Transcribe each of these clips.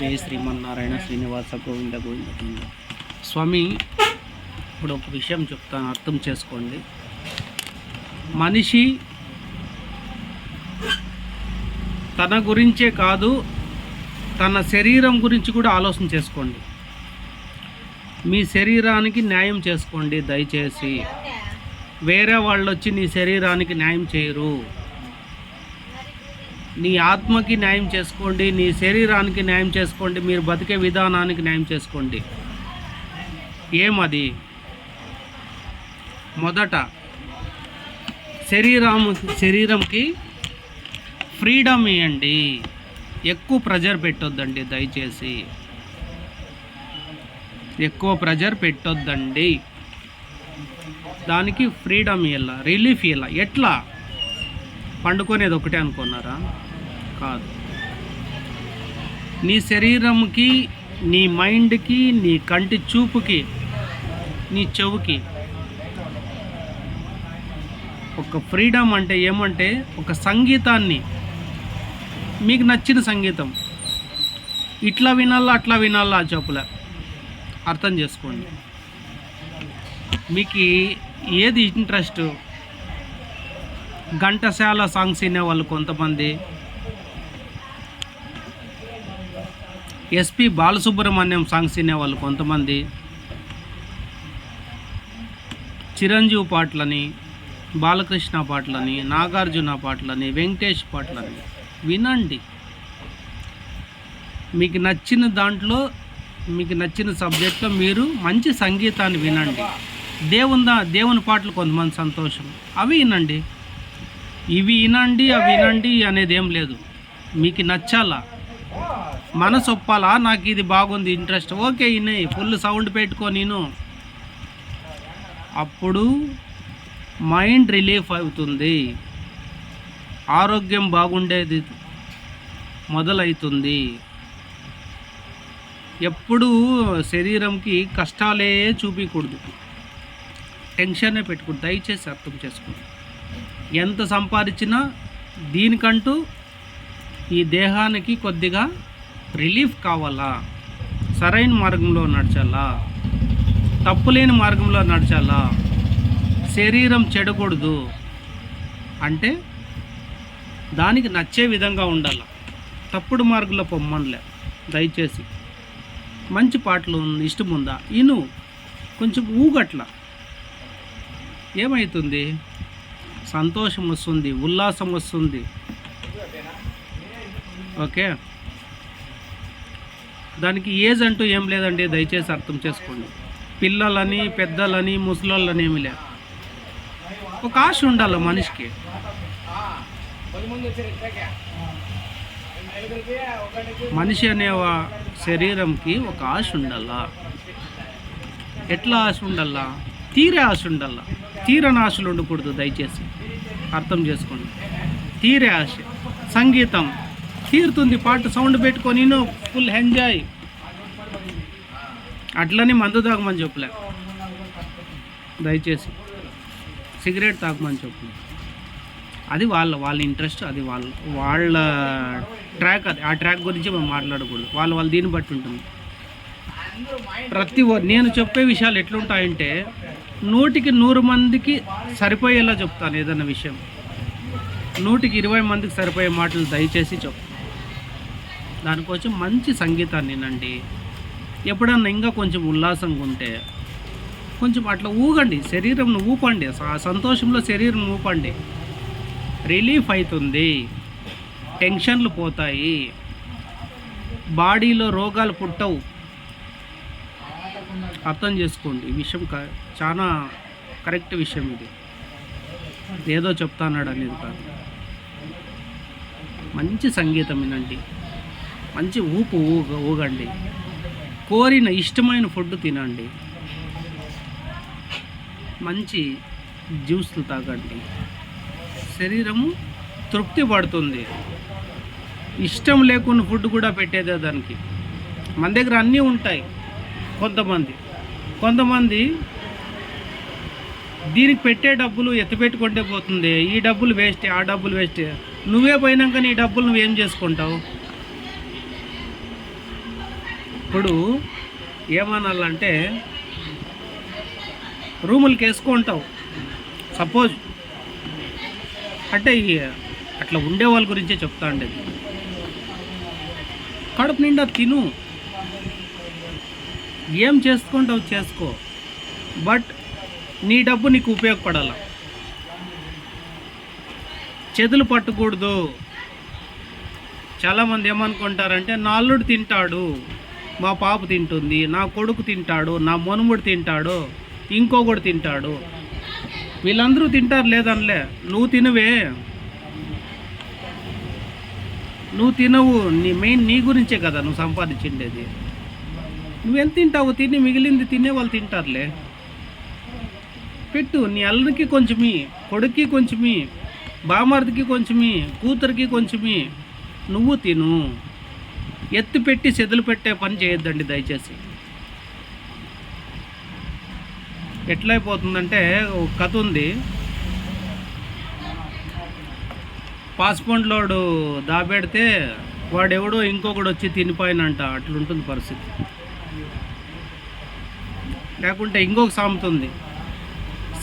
జయ శ్రీమన్నారాయణ శ్రీనివాస గోవింద గోవింద గోవింద. స్వామి ఇప్పుడు ఒక విషయం చెప్తాను అర్థం చేసుకోండి. మనిషి తన గురించే కాదు తన శరీరం గురించి కూడా ఆలోచన చేసుకోండి. మీ శరీరానికి న్యాయం చేసుకోండి దయచేసి. వేరే వాళ్ళు వచ్చి నీ శరీరానికి న్యాయం చేయరు. నీ ఆత్మకి న్యాయం చేసుకోండి నీ శరీరానికి న్యాయం చేసుకోండి మీరు బతికే విధానానికి న్యాయం చేసుకోండి. ఏమది? మొదట శరీరం శరీరంకి ఫ్రీడమ్ ఇవ్వండి ఎక్కువ ప్రెజర్ పెట్టొద్దండి దయచేసి. ఎక్కువ ప్రెజర్ పెట్టొద్దండి. దానికి ఫ్రీడమ్ ఇవ్వాల రిలీఫ్ ఇవ్వాల ఎట్లా? పండుకునేది ఒకటే అనుకున్నారా? కాదు. నీ శరీరంకి నీ మైండ్కి నీ కంటి చూపుకి నీ చెవుకి ఒక ఫ్రీడమ్ అంటే ఏమంటే ఒక సంగీతాన్ని. మీకు నచ్చిన సంగీతం. ఇట్లా వినాలా అట్లా వినాలా చెప్పులే. అర్థం చేసుకోండి. మీకు ఏది ఇంట్రెస్ట్? ఘంటసాల సాంగ్స్ వినేవాళ్ళు కొంతమంది ఎస్పి బాలసుబ్రహ్మణ్యం సాంగ్స్ వినేవాళ్ళు కొంతమంది. చిరంజీవి పాటలని బాలకృష్ణ పాటలని నాగార్జున పాటలని వెంకటేష్ పాటలని వినండి. మీకు నచ్చిన దాంట్లో మీకు నచ్చిన సబ్జెక్ట్లో మీరు మంచి సంగీతాన్ని వినండి. దేవుని దా దేవుని పాటలు కొంతమంది సంతోషం. అవి వినండి. ఇవి వినండి అవి వినండి అనేది ఏం లేదు. మీకు నచ్చాలా? మనసు ఒప్పాలా నాకు ఇది బాగుంది ఇంట్రెస్ట్. ఓకే వినే ఫుల్ సౌండ్ పెట్టుకో నేను. అప్పుడు మైండ్ రిలీఫ్ అవుతుంది. ఆరోగ్యం బాగుండేది మొదలవుతుంది ఎప్పుడూ శరీరంకి కష్టాలే చూపించకూడదు టెన్షనే పెట్టుకూడదు దయచేసి అర్థం చేసుకోండి. ఎంత సంపాదించినా దీనికంటూ ఈ దేహానికి కొద్దిగా రిలీఫ్ కావాలా? సరైన మార్గంలో నడచాలా? తప్పులేని మార్గంలో నడచాలా? శరీరం చెడకూడదు అంటే దానికి నచ్చే విధంగా ఉండాలి? తప్పుడు మార్గంలో పొమ్మనలే దయచేసి. మంచి పాటలు ఇష్టం ఉందా? ఇను కొంచెం ఊగట్ల. ఏమవుతుంది సంతోషం వస్తుంది ఉల్లాసం వస్తుంది ఓకే? దానికి ఏజ్ అంటూ ఏం లేదండి దయచేసి అర్థం చేసుకోండి. పిల్లలని పెద్దలని ముసలోళ్ళని ఏమి లేదు ఒక ఆశ ఉండాలి మనిషికి. మనిషి అనే శరీరంకి ఒక ఆశ ఉండాలా? ఎట్లా ఆశ ఉండాలా? తీరే ఆశ ఉండాలా? తీరని ఆశలు ఉండకూడదు దయచేసి. అర్థం చేసుకోండి. తీరే ఆశ. సంగీతం. తీరుతుంది పాట సౌండ్ పెట్టుకొని ఫుల్ ఎంజాయ్. అట్లని మందు తాగమని చెప్పలే. దయచేసి. సిగరెట్ తాగమని చెప్పలే. అది వాళ్ళ వాళ్ళ ఇంట్రెస్ట్ అది వాళ్ళ వాళ్ళ ట్రాక్ అది. ఆ ట్రాక్ గురించి మనం మాట్లాడకూడదు. వాళ్ళు వాళ్ళు దీన్ని బట్టి ఉంటుంది. ప్రతి ఒ- నేను చెప్పే విషయాలు ఎట్లుంటాయంటే నూటికి నూరు మందికి సరిపోయేలా చెప్తాను ఏదైనా విషయం. నూటికి ఇరవై మందికి సరిపోయే మాటలు దయచేసి చెప్తాను దానికోసం మంచి సంగీతాన్ని వినండి. ఎప్పుడన్నా ఇంకా కొంచెం ఉల్లాసంగా ఉంటే కొంచెం అట్లా ఊగండి శరీరం ఊపండి ఆ సంతోషంలో శరీరం ఊపండి. రిలీఫ్ అవుతుంది టెన్షన్లు పోతాయి. బాడీలో రోగాలు పుట్టవు. అర్థం చేసుకోండి. ఈ విషయం క- చాలా కరెక్ట్ విషయం ఇది. ఏదో చెప్తాన్నాడు అనేది కాదు మంచి సంగీతం వినండి. మంచి ఊపు ఊగ ఊగండి. కోరిన ఇష్టమైన ఫుడ్ తినండి. మంచి జ్యూస్లు తాగండి. శరీరము తృప్తి పడుతుంది. ఇష్టం లేకున్న ఫుడ్ కూడా పెట్టేదే దానికి. మన దగ్గర అన్నీ ఉంటాయి. కొంతమంది. కొంతమంది దీనికి పెట్టే డబ్బులు ఎత్తిపెట్టుకుంటే పోతుంది. ఈ డబ్బులు వేస్ట్ ఆ డబ్బులు వేస్ట్. నువ్వే పోయినాక నీ డబ్బులు నువ్వేం చేసుకుంటావు? ఇప్పుడు ఏమనాలంటే రూములకి వేసుకుంటావు సపోజ్ అంటే అట్లా ఉండే వాళ్ళ గురించే చెప్తా ఉండేది కడుపు నిండా తిను. ఏం చేసుకుంటావు చేసుకో. బట్ నీ డబ్బు నీకు ఉపయోగపడాల. చేతులు పట్టకూడదు. చాలామంది ఏమనుకుంటారంటే నాలుడు తింటాడు. మా పాప తింటుంది నా కొడుకు తింటాడు నా మనుముడు తింటాడు ఇంకొకడు తింటాడు. వీళ్ళందరూ తింటారు లేదనిలే. నువ్వు తినవే. నువ్వు తినవు. నీ మెయిన్ నీ గురించే కదా నువ్వు సంపాదించిండేది. నువ్వెంత తింటావు తిని మిగిలింది తినే వాళ్ళు తింటారులే. పెట్టు నీ అల్లరికి కొంచెమి కొడుక్కి కొంచెమి బామర్దికి కొంచెమి కూతురికి కొంచెమి నువ్వు తిను. ఎత్తు పెట్టి సెదులు పెట్టే పని చేయొద్దండి దయచేసి. ఎట్లయిపోతుందంటే ఒక కథ ఉంది. పాస్పోర్ట్లోడు దాబెడితే వాడెవడో ఇంకొకడు వచ్చి తినిపోయినంట. అట్లుంటుంది పరిస్థితి. లేకుంటే ఇంకొక సామెత ఉంది.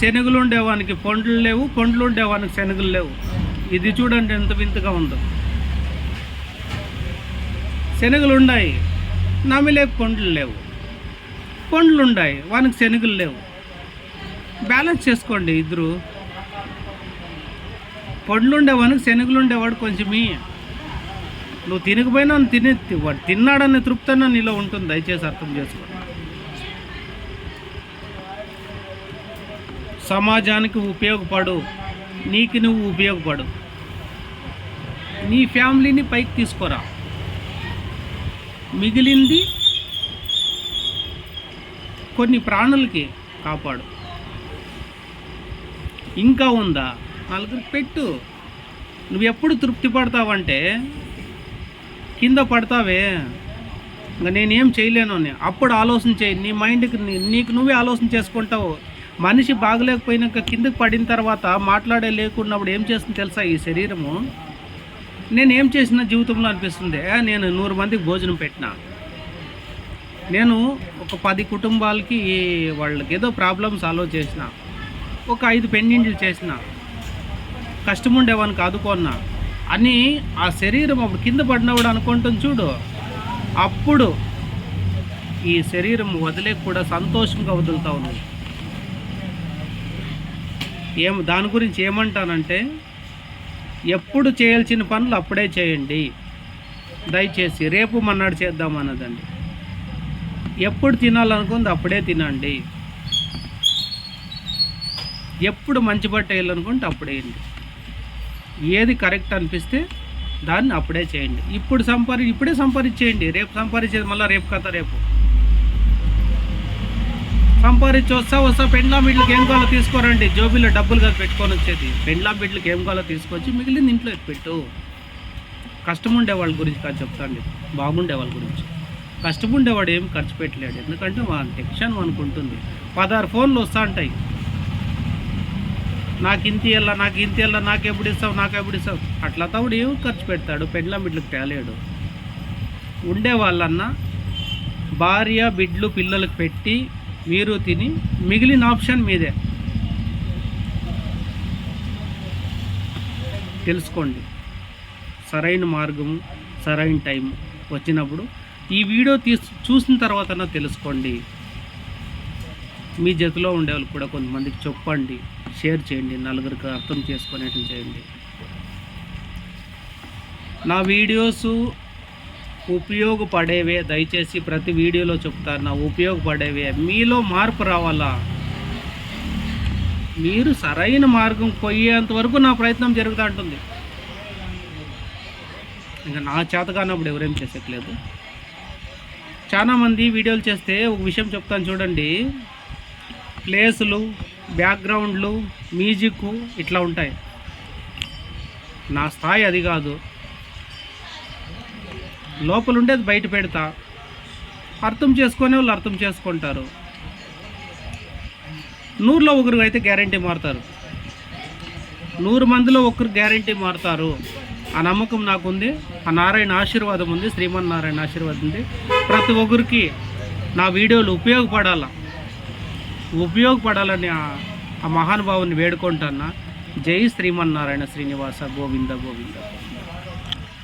శనగలు ఉండేవానికి పండ్లు లేవు పండ్లు ఉండేవానికి శనగలు లేవు. ఇది చూడండి ఎంత వింతగా ఉందో. శనగలు ఉన్నాయి నమిలే పండ్లు లేవు. పండ్లు ఉన్నాయి వానికి శనగలు లేవు. బ్యాలెన్స్ చేసుకోండి ఇద్దరు. పండ్లు ఉండేవానికి శనగలు ఉండేవాడు కొంచెమి. నువ్వు తినకపోయినా తిని వాడు తిన్నాడనే తృప్తన్నా నీలో ఉంటుంది. దయచేసి అర్థం చేసుకో సమాజానికి ఉపయోగపడు. నీకు నువ్వు ఉపయోగపడు. నీ ఫ్యామిలీని పైకి తీసుకురా. మిగిలింది కొన్ని ప్రాణులకి కాపాడు. ఇంకా ఉందా? వాళ్ళకి పెట్టు. నువ్వు ఎప్పుడు తృప్తి పడతావంటే కింద పడతావే. ఇంకా నేనేం చేయలేను అని. అప్పుడు ఆలోచన చేయి. నీ మైండ్కి నీకు నువ్వే ఆలోచన చేసుకుంటావు. మనిషి బాగలేకపోయినాక కిందకి పడిన తర్వాత మాట్లాడే లేకున్నప్పుడు ఏం చేస్తుంది తెలుసా ఈ శరీరము? నేను ఏం చేసిన జీవితంలో అనిపిస్తుంది. నేను నూరు మందికి భోజనం పెట్టిన. నేను ఒక పది కుటుంబాలకి వాళ్ళకి ఏదో ప్రాబ్లమ్ సాల్వ్ చేసిన. ఒక ఐదు పెండింట్లు చేసిన. కష్టం ఉండేవానికి ఆదుకున్నా అని ఆ శరీరం అప్పుడు కింద పడినవాడు అనుకుంటుంది చూడు. అప్పుడు ఈ శరీరం వదిలేక కూడా సంతోషంగా వదులుతా ఉంది ఏం దాని గురించి ఏమంటానంటే ఎప్పుడు చేయాల్సిన పనులు అప్పుడే చేయండి. దయచేసి రేపు మన్నాడు చేద్దాం అన్నదండి. ఎప్పుడు తినాలనుకుంది అప్పుడే తినండి. ఎప్పుడు మంచి బట్ట వేయాలనుకుంటే అప్పుడే ఏది కరెక్ట్ అనిపిస్తే దాన్ని అప్పుడే చేయండి. ఇప్పుడు సంపాది ఇప్పుడే సంపాదించేయండి. రేపు సంపాదించేది మళ్ళీ రేపు కథ రేపు. సంపాదించి వస్తా వస్తా పెండ్లా బిడ్లకి ఏం కావాలో తీసుకోరండి. జోబీలో డబ్బులు కాదు పెట్టుకొని వచ్చేది. పెండ్లా బిడ్లకి ఏం కావాలో తీసుకొచ్చి మిగిలింది ఇంట్లో పెట్టు. కష్టం ఉండే వాళ్ళ గురించి కాదు చెప్తాండి. బాగుండే వాళ్ళ గురించి. కష్టం ఉండేవాడు ఏం ఖర్చు పెట్టలేడు. ఎందుకంటే వాళ్ళ టెన్షన్ అనుకుంటుంది పదహారు ఫోన్లు వస్తూ ఉంటాయి నాకు ఇంత ఇవ్వాల నాకు ఇంత ఇవ్వాల నాకు ఎప్పుడు ఇస్తావు నాకు ఎప్పుడు ఇస్తావు. అట్లా తవుడు ఏం ఖర్చు పెడతాడు? పెండ్ల బిడ్డలకు తేలేడు. ఉండే వాళ్ళన్నా భార్య బిడ్లు పిల్లలకు పెట్టి మీరు తిని మిగిలిన ఆప్షన్ మీదే. తెలుసుకోండి. సరైన మార్గం సరైన టైం వచ్చినప్పుడు ఈ వీడియో తీసి చూసిన తర్వాత తెలుసుకోండి. మీ జతలో ఉండేవాళ్ళు కూడా కొంతమందికి చెప్పండి. షేర్ చేయండి. నలుగురికి అర్థం చేసుకునేట్లు చేయండి. నా వీడియోసు ఉపయోగపడేవే దయచేసి ప్రతి వీడియోలో చెప్తాను. నా ఉపయోగపడేవే. మీలో మార్పు రావాలా? మీరు సరైన మార్గం పోయేంత వరకు నా ప్రయత్నం జరుగుతూ ఉంటుంది. ఇంకా నా చేత కానప్పుడు ఎవరేం చేసట్లేదు. చాలామంది వీడియోలు చేస్తే ఒక విషయం చెప్తాను చూడండి. ప్లేసులు బ్యాక్గ్రౌండ్లు మ్యూజిక్ ఇట్లా ఉంటాయి. నా స్థాయి అది కాదు. లోపల ఉండేది బయట పెడతా. అర్థం చేసుకునే వాళ్ళు అర్థం చేసుకుంటారు. నూరులో ఒకరు అయితే గ్యారంటీ మారుతారు. నూరు మందిలో ఒకరు గ్యారంటీ మారుతారు. ఆ నమ్మకం నాకుంది ఆ నారాయణ ఆశీర్వాదం ఉంది శ్రీమన్నారాయణ ఆశీర్వాదం ఉంది. ప్రతి ఒక్కరికి నా వీడియోలు ఉపయోగపడాల? ఉపయోగపడాలని ఆ- ఆ మహానుభావుని వేడుకుంటున్నా జై శ్రీమన్నారాయణ శ్రీనివాస గోవింద గోవింద.